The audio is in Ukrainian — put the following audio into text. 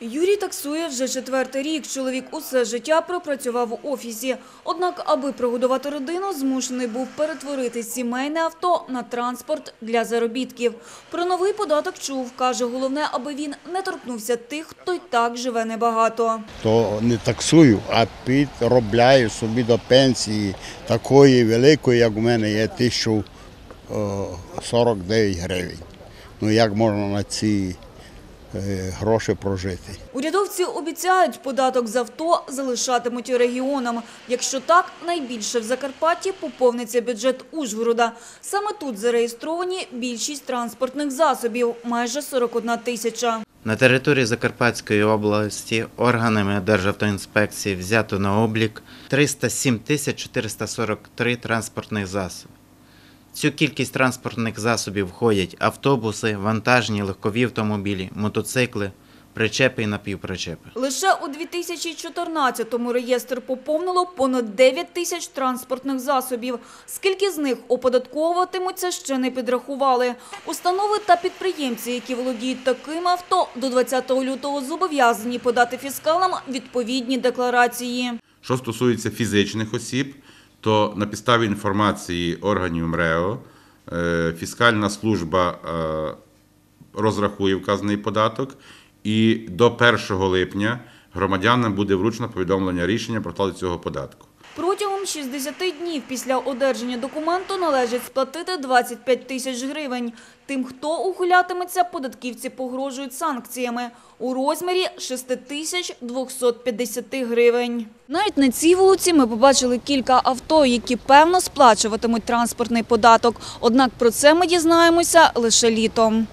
Юрій таксує вже четвертий рік. Чоловік усе життя пропрацював у офісі. Однак, аби прогодувати родину, змушений був перетворити сімейне авто на транспорт для заробітків. Про новий податок чув. Каже, головне, аби він не торкнувся тих, хто й так живе небагато. то не таксую, а підробляю собі до пенсії такої великої, як у мене є 1049 гривень. Ну як можна на ці е, гроші прожити? Урядовці обіцяють, податок з авто залишатимуть регіонам. Якщо так, найбільше в Закарпатті поповниться бюджет Ужгорода. Саме тут зареєстровані більшість транспортних засобів – майже 41 тисяча. На території Закарпатської області органами Державтоінспекції взято на облік 307 тисяч 443 транспортних засоби. Цю кількість транспортних засобів входять автобуси, вантажні легкові автомобілі, мотоцикли, причепи і напівпричепи. Лише у 2014-му реєстр поповнило понад 9 тисяч транспортних засобів. Скільки з них оподатковуватимуться, ще не підрахували. Установи та підприємці, які володіють таким авто, до 20 лютого зобов'язані подати фіскалам відповідні декларації. Що стосується фізичних осіб, то на підставі інформації органів МРЕО е, фіскальна служба е, розрахує вказаний податок, і до 1 липня громадянам буде вручено повідомлення рішення про сплату цього податку. Протягом 60 днів після одержання документу належить сплатити 25 тисяч гривень. Тим, хто ухилятиметься, податківці погрожують санкціями у розмірі 6 тисяч 250 гривень. Навіть на цій вулиці ми побачили кілька авто, які певно сплачуватимуть транспортний податок. Однак про це ми дізнаємося лише літом.